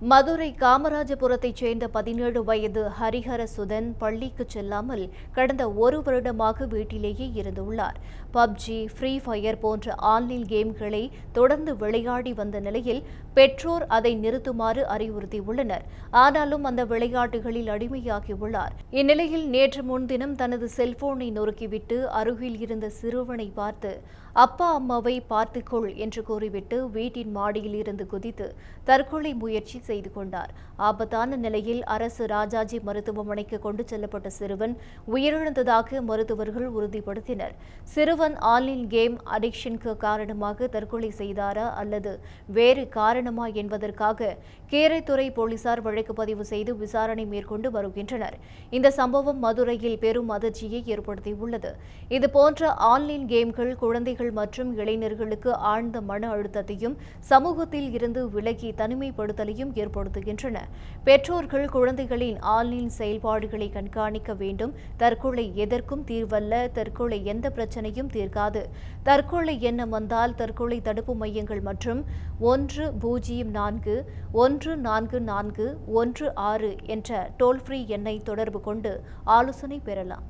மதுரை காமராஜபுரத்தைச் சேர்ந்த பதினேழு வயது ஹரிஹர சுதன் பள்ளிக்கு செல்லாமல் கடந்த ஒரு வருடமாக வீட்டிலேயே இருந்துள்ளார். பப்ஜி ஃப்ரீ ஃபயர் போன்ற ஆன்லைன் கேம்களை தொடர்ந்து விளையாடி வந்த நிலையில் பெற்றோர் அதை நிறுத்துமாறு அறிவுறுத்தியுள்ளனர். ஆனாலும் அந்த விளையாட்டுகளில் அடிமையாகியுள்ளார். இந்நிலையில் நேற்று முன்தினம் தனது செல்போனை நொறுக்கிவிட்டு அருகில் இருந்த சிறுவனை பார்த்து அப்பா அம்மாவை பார்த்துக்கொள் என்று கூறிவிட்டு வீட்டின் மாடியில் இருந்து குதித்து தற்கொலை முயற்சி செய்து கொண்டார். ஆபத்தான நிலையில் அரசு ராஜாஜி மருத்துவமனைக்கு கொண்டு செல்லப்பட்ட சிறுவன் உயிரிழந்ததாக மருத்துவர்கள் உறுதிப்படுத்தினர். சிறுவன் ஆன்லைன் கேம் அடிக்ஷனுக்கு காரணமாக தற்கொலை செய்தாரா அல்லது வேறு காரணமா என்பதற்காக கீரைத்துறை போலீசார் வழக்கு பதிவு செய்து விசாரணை மேற்கொண்டு வருகின்றனர். இந்த சம்பவம் மதுரையில் பெரும் அதிர்ச்சியை ஏற்படுத்தியுள்ளது. இதுபோன்ற ஆன்லைன் கேம்கள் குழந்தைகள் மற்றும் இளைஞர்களுக்கு ஆழ்ந்த மன அழுத்தத்தையும் சமூகத்தில் இருந்து விலகி தனிமைப்படுத்தலையும் ஏற்படுத்துகின்றன. பெற்றோர்கள் குழந்தைகளின் ஆன்லைன் செயல்பாடுகளை கண்காணிக்க வேண்டும். தற்கொலை எதற்கும் தீர்வல்ல. தற்கொலை எந்த பிரச்சனையும் தீர்க்காது. தற்கொலை எண்ணம் வந்தால் தற்கொலை தடுப்பு மையங்கள் மற்றும் ஒன்று பூஜ்ஜியம் நான்கு ஒன்று நான்கு நான்கு ஒன்று ஆறு என்ற டோல் ஃப்ரீ எண்ணை தொடர்பு கொண்டு ஆலோசனை பெறலாம்.